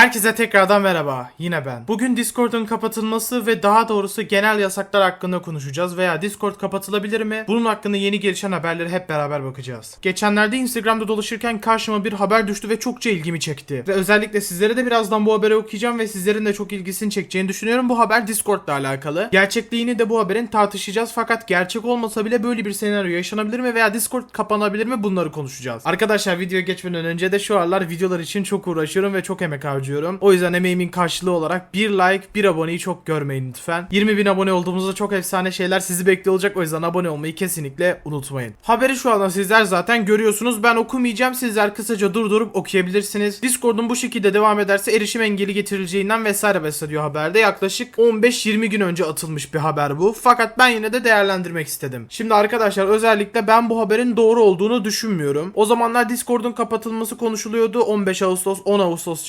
Herkese tekrardan merhaba. Yine ben. Bugün Discord'un kapatılması ve daha doğrusu genel yasaklar hakkında konuşacağız veya Discord kapatılabilir mi? Bunun hakkında yeni gelişen haberleri hep beraber bakacağız. Geçenlerde Instagram'da dolaşırken karşıma bir haber düştü ve çokça ilgimi çekti. Ve özellikle sizlere de birazdan bu haberi okuyacağım ve sizlerin de çok ilgisini çekeceğini düşünüyorum. Bu haber Discord'la alakalı. Gerçekliğini de bu haberin tartışacağız fakat gerçek olmasa bile böyle bir senaryo yaşanabilir mi veya Discord kapanabilir mi bunları konuşacağız. Arkadaşlar videoya geçmeden önce de şu aralar videolar için çok uğraşıyorum ve çok emek harcıyorum. O yüzden emeğimin karşılığı olarak bir like, bir aboneyi çok görmeyin lütfen. 20 bin abone olduğumuzda çok efsane şeyler sizi bekliyor olacak. O yüzden abone olmayı kesinlikle unutmayın. Haberi şu anda sizler zaten görüyorsunuz. Ben okumayacağım. Sizler kısaca durdurup okuyabilirsiniz. Discord'un bu şekilde devam ederse erişim engeli getirileceğinden vesaire bahsediyor haberde. Yaklaşık 15-20 gün önce atılmış bir haber bu. Fakat ben yine de değerlendirmek istedim. Şimdi arkadaşlar özellikle ben bu haberin doğru olduğunu düşünmüyorum. O zamanlar Discord'un kapatılması konuşuluyordu. 15 Ağustos 10 Ağustos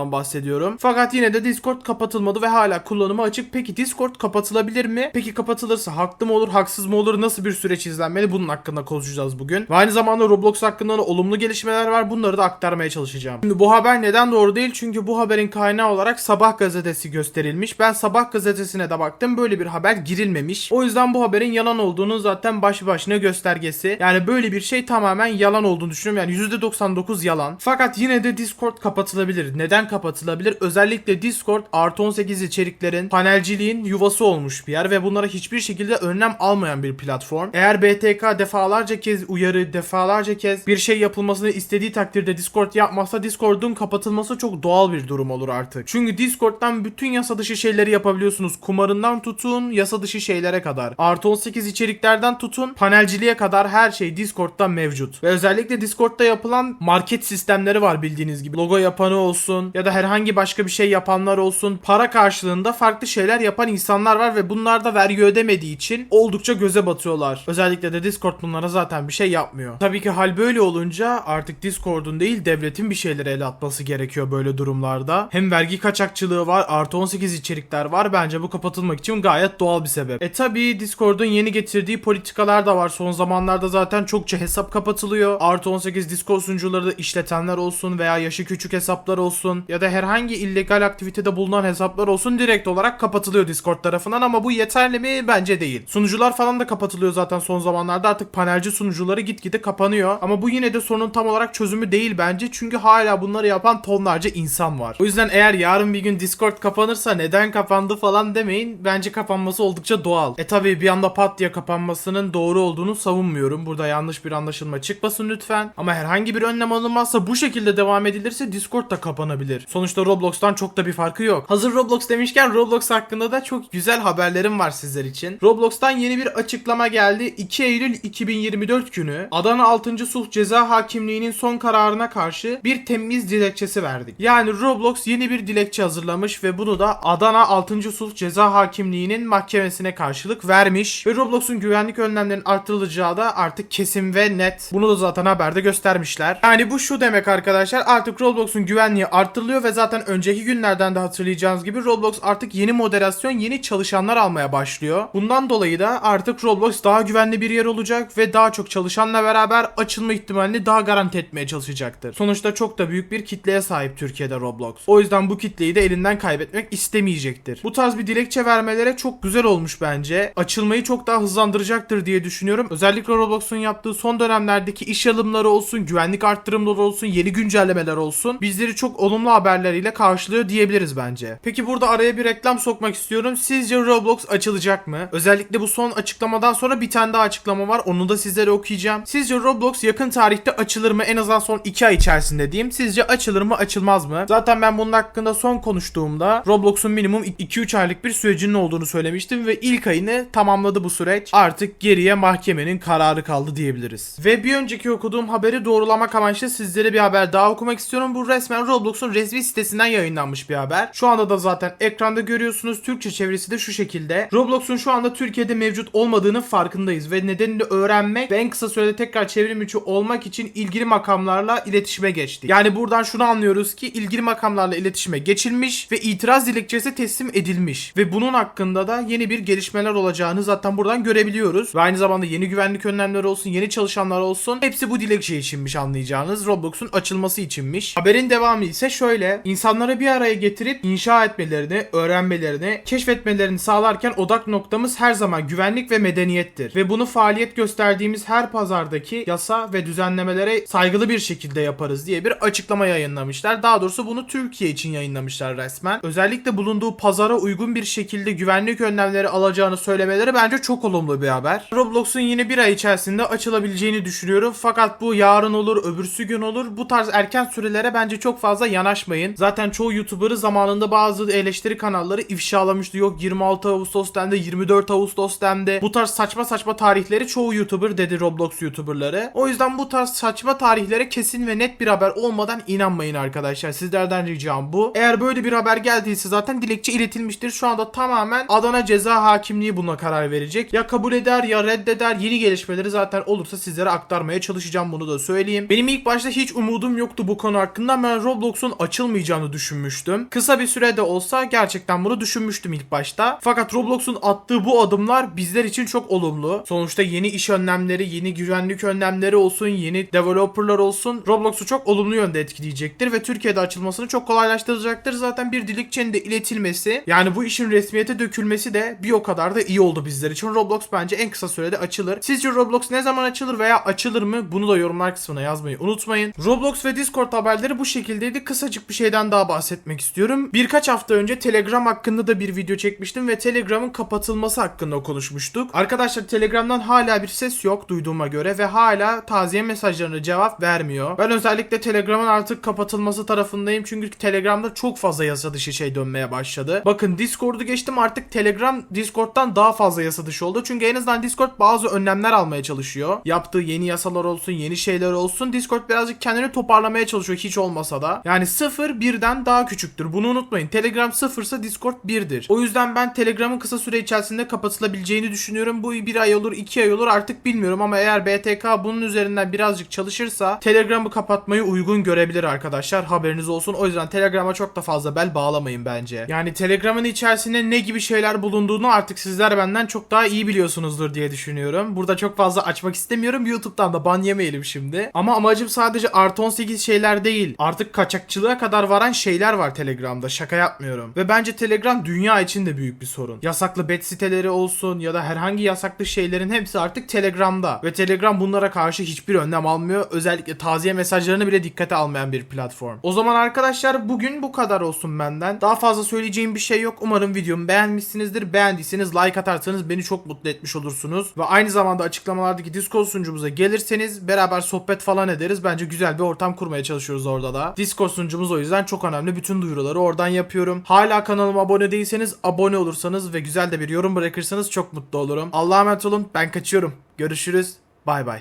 civarlarından bahsediyorum. Fakat yine de Discord kapatılmadı ve hala kullanıma açık. Peki Discord kapatılabilir mi? Peki kapatılırsa haklı mı olur, haksız mı olur? Nasıl bir süreç izlenmeli? Bunun hakkında konuşacağız bugün. Ve aynı zamanda Roblox hakkında da olumlu gelişmeler var. Bunları da aktarmaya çalışacağım. Şimdi bu haber neden doğru değil? Çünkü bu haberin kaynağı olarak Sabah gazetesi gösterilmiş. Ben Sabah gazetesine de baktım. Böyle bir haber girilmemiş. O yüzden bu haberin yalan olduğunu zaten baş başına göstergesi. Yani böyle bir şey tamamen yalan olduğunu düşünüyorum. Yani %99 yalan. Fakat yine de Discord kapatılabilir. Neden kapatılabilir? Özellikle Discord artı 18 içeriklerin panelciliğin yuvası olmuş bir yer ve bunlara hiçbir şekilde önlem almayan bir platform. Eğer BTK defalarca kez uyarı, defalarca kez bir şey yapılmasını istediği takdirde Discord yapmazsa Discord'un kapatılması çok doğal bir durum olur artık. Çünkü Discord'dan bütün yasa dışı şeyleri yapabiliyorsunuz. Kumarından tutun yasa dışı şeylere kadar. Artı 18 içeriklerden tutun panelciliğe kadar her şey Discord'da mevcut. Ve özellikle Discord'da yapılan market sistemleri var bildiğiniz gibi. Logo yapanı olsun ya da herhangi başka bir şey yapanlar olsun. Para karşılığında farklı şeyler yapan insanlar var ve bunlar da vergi ödemediği için oldukça göze batıyorlar. Özellikle de Discord bunlara zaten bir şey yapmıyor. Tabii ki hal böyle olunca artık Discord'un değil devletin bir şeyleri ele atması gerekiyor böyle durumlarda. Hem vergi kaçakçılığı var artı 18 içerikler var. Bence bu kapatılmak için gayet doğal bir sebep. E tabii Discord'un yeni getirdiği politikalar da var. Son zamanlarda zaten çokça hesap kapatılıyor. Artı 18 Discord sunucuları da işletenler olsun veya yaşı küçük hesaplar olsun ya da herhangi illegal aktivitede bulunan hesaplar olsun direkt olarak kapatılıyor Discord tarafından ama bu yeterli mi? Bence değil. Sunucular falan da kapatılıyor zaten son zamanlarda artık panelci sunucuları gitgide kapanıyor. Ama bu yine de sorunun tam olarak çözümü değil bence çünkü hala bunları yapan tonlarca insan var. O yüzden eğer yarın bir gün Discord kapanırsa neden kapandı falan demeyin. Bence kapanması oldukça doğal. E tabi bir anda pat diye kapanmasının doğru olduğunu savunmuyorum. Burada yanlış bir anlaşılma çıkmasın lütfen. Ama herhangi bir önlem alınmazsa bu şekilde devam edilirse Discord da kapanabilir. Sonuçta Roblox'tan çok da bir farkı yok. Hazır Roblox demişken Roblox hakkında da çok güzel haberlerim var sizler için. Roblox'tan yeni bir açıklama geldi. 2 Eylül 2024 günü Adana 6. Sulh Ceza Hakimliği'nin son kararına karşı bir temiz dilekçesi verdik. Yani Roblox yeni bir dilekçe hazırlamış ve bunu da Adana 6. Sulh Ceza Hakimliği'nin mahkemesine karşılık vermiş. Ve Roblox'un güvenlik önlemlerinin artırılacağı da artık kesin ve net. Bunu da zaten haberde göstermişler. Yani bu şu demek arkadaşlar artık Roblox'un güvenliği artırılıyor ve zaten önceki günlerden de hatırlayacağınız gibi Roblox artık yeni moderasyon, yeni çalışanlar almaya başlıyor. Bundan dolayı da artık Roblox daha güvenli bir yer olacak ve daha çok çalışanla beraber açılma ihtimalini daha garanti etmeye çalışacaktır. Sonuçta çok da büyük bir kitleye sahip Türkiye'de Roblox. O yüzden bu kitleyi de elinden kaybetmek istemeyecektir. Bu tarz bir dilekçe vermelere çok güzel olmuş bence. Açılmayı çok daha hızlandıracaktır diye düşünüyorum. Özellikle Roblox'un yaptığı son dönemlerdeki iş alımları olsun, güvenlik arttırımları olsun, yeni güncellemeler olsun bizleri çok olumlu haberleriyle karşılıyor diyebiliriz bence. Peki burada araya bir reklam sokmak istiyorum. Sizce Roblox açılacak mı? Özellikle bu son açıklamadan sonra bir tane daha açıklama var. Onu da sizlere okuyacağım. Sizce Roblox yakın tarihte açılır mı? En azından son 2 ay içerisinde diyeyim. Sizce açılır mı açılmaz mı? Zaten ben bunun hakkında son konuştuğumda Roblox'un minimum 2-3 aylık bir sürecinin olduğunu söylemiştim ve ilk ayını tamamladı bu süreç. Artık geriye mahkemenin kararı kaldı diyebiliriz. Ve bir önceki okuduğum haberi doğrulamak amaçlı sizlere bir haber daha okumak istiyorum. Bu resmen Roblox'un resmi sitesinden yayınlanmış bir haber. Şu anda da zaten ekranda görüyorsunuz. Türkçe çevirisi de şu şekilde. Roblox'un şu anda Türkiye'de mevcut olmadığının farkındayız ve nedenini öğrenmek ve en kısa sürede tekrar çevrim içi olmak için ilgili makamlarla iletişime geçtik. Yani buradan şunu anlıyoruz ki ilgili makamlarla iletişime geçilmiş ve itiraz dilekçesi teslim edilmiş ve bunun hakkında da yeni bir gelişmeler olacağını zaten buradan görebiliyoruz. Ve aynı zamanda yeni güvenlik önlemleri olsun, yeni çalışanlar olsun hepsi bu dilekçe içinmiş anlayacağınız. Roblox'un açılması içinmiş. Haberin devamı ise şöyle şöyle. insanları bir araya getirip inşa etmelerini, öğrenmelerini, keşfetmelerini sağlarken odak noktamız her zaman güvenlik ve medeniyettir. Ve bunu faaliyet gösterdiğimiz her pazardaki yasa ve düzenlemelere saygılı bir şekilde yaparız diye bir açıklama yayınlamışlar. Daha doğrusu bunu Türkiye için yayınlamışlar resmen. Özellikle bulunduğu pazara uygun bir şekilde güvenlik önlemleri alacağını söylemeleri bence çok olumlu bir haber. Roblox'un yine bir ay içerisinde açılabileceğini düşünüyorum. Fakat bu yarın olur, öbürsü gün olur. Bu tarz erken sürelere bence çok fazla yanaşmayın. Zaten çoğu YouTuber'ı zamanında bazı eleştiri kanalları ifşalamıştı. Yok 26 Ağustos dendi, 24 Ağustos dendi. Bu tarz saçma saçma tarihleri çoğu YouTuber dedi Roblox YouTuber'ları. O yüzden bu tarz saçma tarihlere kesin ve net bir haber olmadan inanmayın arkadaşlar. Sizlerden ricam bu. Eğer böyle bir haber geldiyse zaten dilekçe iletilmiştir. Şu anda tamamen Adana Ceza Hakimliği buna karar verecek. Ya kabul eder ya reddeder. Yeni gelişmeleri zaten olursa sizlere aktarmaya çalışacağım bunu da söyleyeyim. Benim ilk başta hiç umudum yoktu bu konu hakkında. Ben Roblox'un açılmayacağını düşünmüştüm. Kısa bir sürede olsa gerçekten bunu düşünmüştüm ilk başta. Fakat Roblox'un attığı bu adımlar bizler için çok olumlu. Sonuçta yeni iş önlemleri, yeni güvenlik önlemleri olsun, yeni developerlar olsun Roblox'u çok olumlu yönde etkileyecektir ve Türkiye'de açılmasını çok kolaylaştıracaktır. Zaten bir dilekçenin de iletilmesi yani bu işin resmiyete dökülmesi de bir o kadar da iyi oldu bizler için. Roblox bence en kısa sürede açılır. Sizce Roblox ne zaman açılır veya açılır mı? Bunu da yorumlar kısmına yazmayı unutmayın. Roblox ve Discord haberleri bu şekildeydi. Kısacık bir şeyden daha bahsetmek istiyorum. Birkaç hafta önce Telegram hakkında da bir video çekmiştim ve Telegram'ın kapatılması hakkında konuşmuştuk. Arkadaşlar Telegram'dan hala bir ses yok duyduğuma göre ve hala taziye mesajlarına cevap vermiyor. Ben özellikle Telegram'ın artık kapatılması tarafındayım çünkü Telegram'da çok fazla yasa dışı şey dönmeye başladı. Bakın Discord'u geçtim artık Telegram Discord'dan daha fazla yasa dışı oldu. Çünkü en azından Discord bazı önlemler almaya çalışıyor. Yaptığı yeni yasalar olsun, yeni şeyler olsun. Discord birazcık kendini toparlamaya çalışıyor hiç olmasa da. Yani 0 birden daha küçüktür. Bunu unutmayın. Telegram 0 ise Discord 1'dir. O yüzden ben Telegram'ın kısa süre içerisinde kapatılabileceğini düşünüyorum. Bu bir ay olur, iki ay olur artık bilmiyorum ama eğer BTK bunun üzerinden birazcık çalışırsa Telegram'ı kapatmayı uygun görebilir arkadaşlar. Haberiniz olsun. O yüzden Telegram'a çok da fazla bel bağlamayın bence. Yani Telegram'ın içerisinde ne gibi şeyler bulunduğunu artık sizler benden çok daha iyi biliyorsunuzdur diye düşünüyorum. Burada çok fazla açmak istemiyorum. YouTube'dan da ban yemeyelim şimdi. Ama amacım sadece artı 18 şeyler değil. Artık kaçakçılığa kadar varan şeyler var Telegram'da. Şaka yapmıyorum. Ve bence Telegram dünya için de büyük bir sorun. Yasaklı bet siteleri olsun ya da herhangi yasaklı şeylerin hepsi artık Telegram'da. Ve Telegram bunlara karşı hiçbir önlem almıyor. Özellikle taziye mesajlarını bile dikkate almayan bir platform. O zaman arkadaşlar bugün bu kadar olsun benden. Daha fazla söyleyeceğim bir şey yok. Umarım videomu beğenmişsinizdir. Beğendiyseniz like atarsanız beni çok mutlu etmiş olursunuz. Ve aynı zamanda açıklamalardaki Discord sunucumuza gelirseniz beraber sohbet falan ederiz. Bence güzel bir ortam kurmaya çalışıyoruz orada da. Discord sunucumuz o yüzden çok önemli. Bütün duyuruları oradan yapıyorum. Hala kanalıma abone değilseniz abone olursanız ve güzel de bir yorum bırakırsanız çok mutlu olurum. Allah'a emanet olun. Ben kaçıyorum. Görüşürüz. Bay bay.